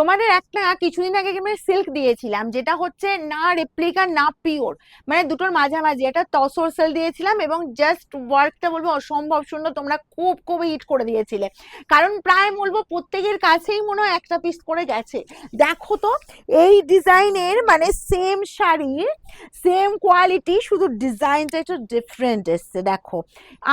তোমাদের একটা কিছুদিন আগে আমি সিল্ক দিয়েছিলাম, যেটা হচ্ছে না রেপ্লিকা না পিওর মানে দুটোর মাঝামাঝি। একটা তসর সেল দিয়েছিলাম এবং জাস্ট ওয়ার্কটা বলব অসম্ভব সুন্দর, তোমরা খুব খুব হিট করে দিয়েছিলে। কারণ প্রায় বলব প্রত্যেকের কাছেই মনে হয় একটা পিস করে গেছে। দেখো তো, এই ডিজাইনের মানে সেম শাড়ির সেম কোয়ালিটি শুধু ডিজাইনটা একটু ডিফারেন্ট এসছে, দেখো।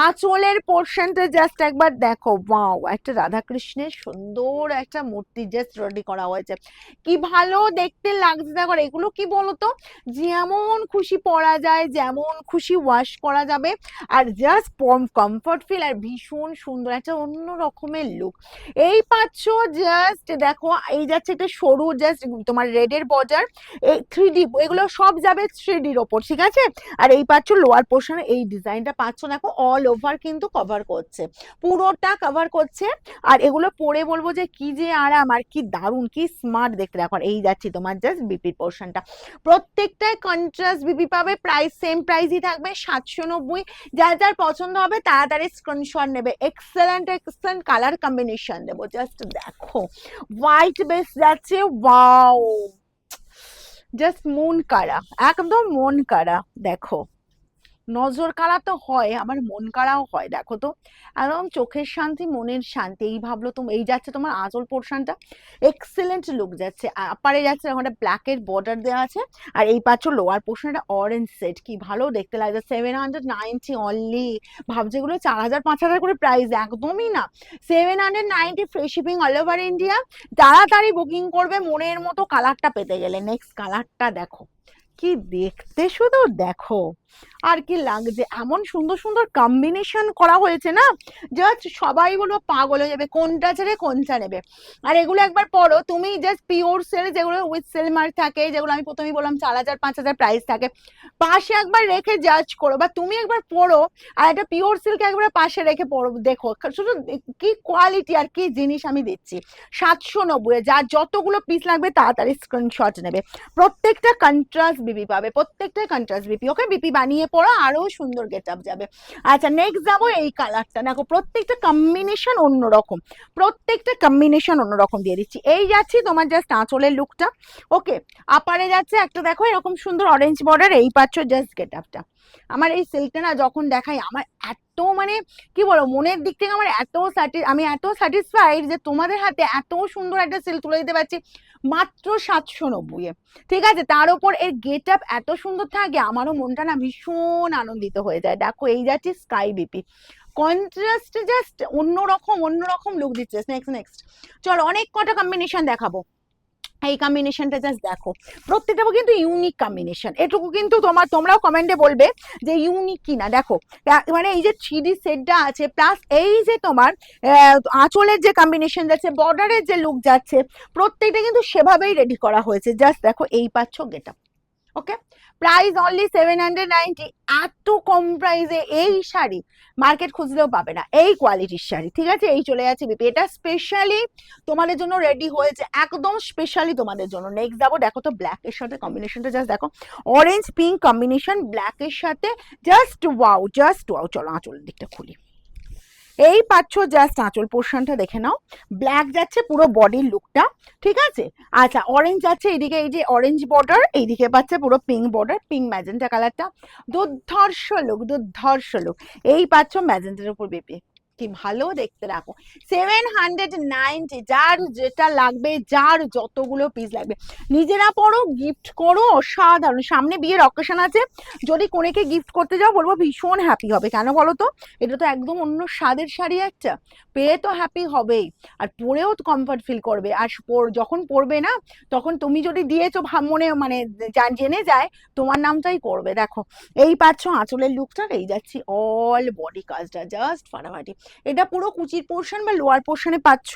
আঁচলের পোর্শনটা জাস্ট একবার দেখো। ওয়াও একটা রাধাকৃষ্ণের সুন্দর একটা মূর্তি জাস্ট রেডি করা। হয়েছে। কি ভালো দেখতে লাগছে দেখো এগুলো কি বলতো? যেমন খুশি পরা যায়, যেমন খুশি ওয়াশ করা যাবে, আর জাস্ট কমফর্ট ফিল আর ভীষণ সুন্দর, একটা অন্য রকমের লুক এই পাচ্ছ জাস্ট দেখো, এই যাচ্ছে একটা সরু জাস্ট তোমার রেডের বর্ডার, এই থ্রি ডি এগুলো সব যাবে থ্রি ডির ওপর, ঠিক আছে? আর এই পাচ্ছ লোয়ার পোর্শনে এই ডিজাইনটা পাচ্ছ দেখো অল ওভার কিন্তু কভার করছে, পুরোটা কভার করছে, আর এগুলো পরে বলব যে কি যে আরাম, আর কি দারুণ কি স্মার্ট দেখতে দেখো এই যাচ্ছি তোমার জাস্ট বিপির পোর্শনটা প্রত্যেকটায় কন্ট্রাস্ট বিপি পাবে প্রাইস সেম প্রাইসই থাকবে, সাতশো নব্বই, যার যার পছন্দ হবে তাড়াতাড়ি স্ক্রিনশট নেবে। এক্সেলেন্ট এক্সেলেন্ট কালার কম্বিনেশন দেবো জাস্ট দেখো। হোয়াইট বেস যাচ্ছে ওয়াও জাস্ট মন কারা একদম মন কারা দেখো। নজর কাড়া তো হয়, আমার মন কাড়াও হয়, দেখো তো। একদম চোখের শান্তি, মনের শান্তি, এই ভাবলো তুমি, এই যাচ্ছে তোমার আঁচল পোর্শনটা। এক্সেলেন্ট লুক যাচ্ছে আপারে যাচ্ছে ওখানে ব্ল্যাকের বর্ডার দেওয়া আছে, আর এই পাচ্ছ লোয়ার পোর্শনটা অরেঞ্জ সেট কি ভালো দেখতে লাগছে। সেভেন হান্ড্রেড নাইনটি অনলি ভাবছে এগুলো চার হাজার, পাঁচ হাজার করে প্রাইস একদমই না। Seven hundred ninety free shipping all over India তাড়াতাড়ি বুকিং করবে, মনের মতো কালারটা পেতে গেলে। নেক্সট কালারটা দেখো, কি দেখতে শুধু দেখো। আর কি লাগছে? এমন সুন্দর সুন্দর কম্বিনেশন করা হয়েছে না? জাস্ট সবাই বলব পাগল হয়ে যাবে। কোনটা ছেড়ে, কোনটা নেবে? আর এগুলো একবার পড়ো। তুমি জাস্ট পিওর সেল যেগুলো উইথ সেল মার্ক থাকে, যেগুলো আমি প্রথমেই বললাম চার হাজার, পাঁচ হাজার প্রাইস থাকে, পাশে একবার রেখে জাজ করো। বা তুমি একবার পড়ো আর একটা পিওর সিল্ক একবার পাশে রেখে পড়ো, দেখো। শুধু কি কোয়ালিটি আর কি জিনিস আমি দিচ্ছি? সাতশো নব্বই যা যতগুলো পিস লাগবে তাড়াতাড়ি স্ক্রিনশট নেবে। প্রত্যেকটা কন্ট্রাস্ট বিপি পাবে, প্রত্যেকটা কন্ট্রাস্ট বিপি ওকে বিপি বানিয়ে পড়া আরও সুন্দর গেট আপ যাবে। আচ্ছা নেক্সট যাব এই কালারটা দেখো, প্রত্যেকটা কম্বিনেশন অন্যরকম। প্রত্যেকটা কম্বিনেশন অন্যরকম দিয়ে দিচ্ছি। এই যাচ্ছি তোমার জাস্ট আঁচলের লুকটা ওকে আপারে যাচ্ছে একটা, দেখো, এরকম সুন্দর অরেঞ্জ বর্ডার এই পাচ্ছ জাস্ট গেট আপটা আমার এই সিল্কটা না যখন দেখাই, আমার এত মানে কি বলো মনের দিক থেকে আমার এত আমি এত স্যাটিসফাইড যে তোমাদের হাতে এত সুন্দর একটা সিল্ক তুলে দিতে পারছি, মাত্র সাতশো নব্বইয়ে। ঠিক আছে? তার উপর এর গেট আপ এত সুন্দর থাকে, আমারও মনটা না ভীষণ আনন্দিত হয়ে যায়। দেখো, এই যাচ্ছে স্কাই বিপি কন্ট্রাস্ট জাস্ট অন্যরকম অন্যরকম লুক দিচ্ছে। নেক্সট নেক্সট চলো, অনেক কটা কম্বিনেশন দেখাবো। এই কম্বিনেশনটা জাস্ট দেখো। প্রত্যেকটা কিন্তু ইউনিক কম্বিনেশন এটুকু কিন্তু তোমার, তোমরাও কমেন্টে বলবে যে ইউনিক কিনা। দেখো মানে এই যে থ্রি সেটটা আছে প্লাস এই যে তোমার আঁচলের যে কম্বিনেশন যাচ্ছে বর্ডারের যে লুক যাচ্ছে, প্রত্যেকটা কিন্তু সেভাবেই রেডি করা হয়েছে। জাস্ট দেখো, এই পাচ্ছ get up okay price only seven hundred ninety এত কম প্রাইসে এই শাড়ি মার্কেট খুঁজলেও পাবে না। এই কোয়ালিটির শাড়ি, ঠিক আছে? এই চলে যাচ্ছে বিপি এটা স্পেশালি তোমাদের জন্য রেডি হয়েছে, একদম স্পেশালি তোমাদের জন্য। নেক্সট যাব, দেখো তো ব্ল্যাকের সাথে কম্বিনেশনটা জাস্ট দেখো। অরেঞ্জ পিঙ্ক কম্বিনেশন ব্ল্যাকের সাথে জাস্ট ওয়াও জাস্ট ওয়াও চলো, আঁচলের দিকটা খুলি। এই পাচ্ছ জাস্ট আঁচল পোর্শনটা দেখে নাও। ব্ল্যাক যাচ্ছে পুরো বডির লুকটা ঠিক আছে? আচ্ছা অরেঞ্জ যাচ্ছে এইদিকে এই যে অরেঞ্জ বর্ডার এইদিকে পাচ্ছে পুরো পিঙ্ক বর্ডার পিঙ্ক ম্যাজেন্টা কালারটা দুর্ধর্ষ লুক দুর্ধর্ষ লুক এই পাচ্ছ ম্যাজেন্টার উপর বেপি কি ভালো দেখতে রাখো সেভেন হান্ড্রেড নাইনটি যার যেটা লাগবে, যার যতগুলো পিস লাগবে। নিজেরা পড়ো গিফট করো, অসাধারণ। সামনে বিয়ের অকেশন আছে। যদি কোনেকে গিফট করতে যাও, বলব ভীষণ হ্যাপি হবে। কেন বলো তো? এটা তো একদম অন্য স্বাদের শাড়ি একটা। পেয়ে তো হ্যাপি হবেই। আর পরেও কমফর্ট ফিল করবে। আর যখন পরবে না, তখন তুমি যদি দিয়েছ মনে মানে জেনে যায়, তোমার নামটাই করবে। দেখো, এই পাচ্ছ আঁচলের লুকটা এই যাচ্ছি অল বডি কাজটা জাস্ট ফাটাফাটি। এটা পুরো কুচির পোর্শন বা লোয়ার পোর্শনে পাচ্ছ।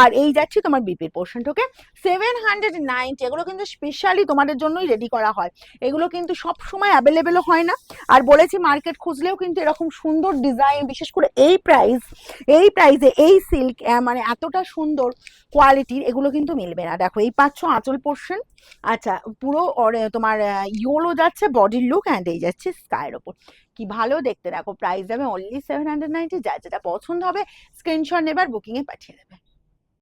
আর এই যাচ্ছি তোমার বিপির পোর্শনটাকে সেভেন হান্ড্রেড নাইনটি এগুলো কিন্তু স্পেশালি তোমাদের জন্যই রেডি করা হয়। এগুলো কিন্তু সব সময় অ্যাভেলেবেলও হয় না। আর বলেছি মার্কেট খুঁজলেও কিন্তু এরকম সুন্দর ডিজাইন বিশেষ করে এই প্রাইস এই প্রাইসে এই সিল্ক মানে এতটা সুন্দর কোয়ালিটির এগুলো কিন্তু মিলবে না। দেখো, এই পাচ্ছ আঁচল পোর্শন আচ্ছা পুরো তোমার ইয়োলো যাচ্ছে বডির লুক অ্যান্ড এই যাচ্ছে স্কায়ের ওপর। কি ভালো দেখতে। দেখো প্রাইস যাবে অনলি সেভেন হান্ড্রেড নাইনটি যা যেটা পছন্দ হবে স্ক্রিনশট নেবার বুকিংয়ে পাঠিয়ে দেবে।